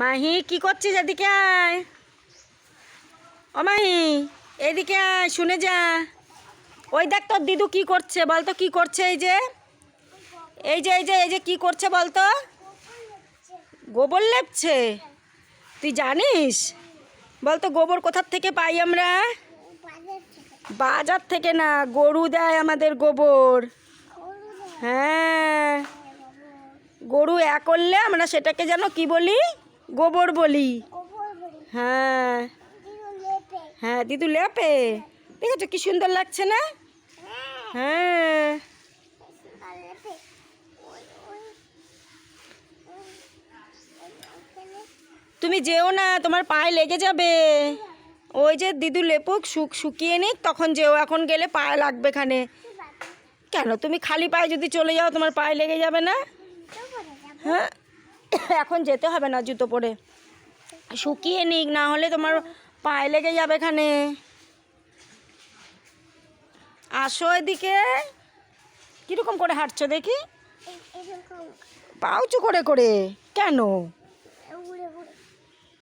মাহি, কি করছিস এদিকে আয়। ও মাহি, এদিকে আয়, শুনে যা। ওই দেখ তোর দিদু কি করছে, বলতো কি করছে এই যে? এই যে এই যে এই যে কি করছে বলতো? গোবর লেপছে। তুই জানিস? বলতো গোবর কোথার থেকে পাই আমরা? বাজার থেকে না, গরু দেয় আমাদের গোবর। হ্যাঁ গরু এ করলে আমরা সেটাকে যেন কি বলি? গোবর বলি। হ্যাঁ। হ্যাঁ দিদু লেপে। দেখেছ কি সুন্দর লাগছে না? হ্যাঁ। তুমি যেও না তোমার পায়ে লেগে যাবে। ওই যে দিদু লেপুক শুক শুকিয়ে নিক তখন যেও। এখন গেলে পায়ে লাগবে খানে কেন? তুমি খালি পায়ে যদি চলে যাও তোমার পায়ে লেগে যাবে না? হ্যাঁ। এখন যেতে হবে না জুতো পরে। শুকিয়ে নিক না হলে তোমার পায়ে লেগে যাবে এখানে। আসো এদিকে। কীরকম করে হাঁটছো দেখি? পাউচু করে করে। কেন?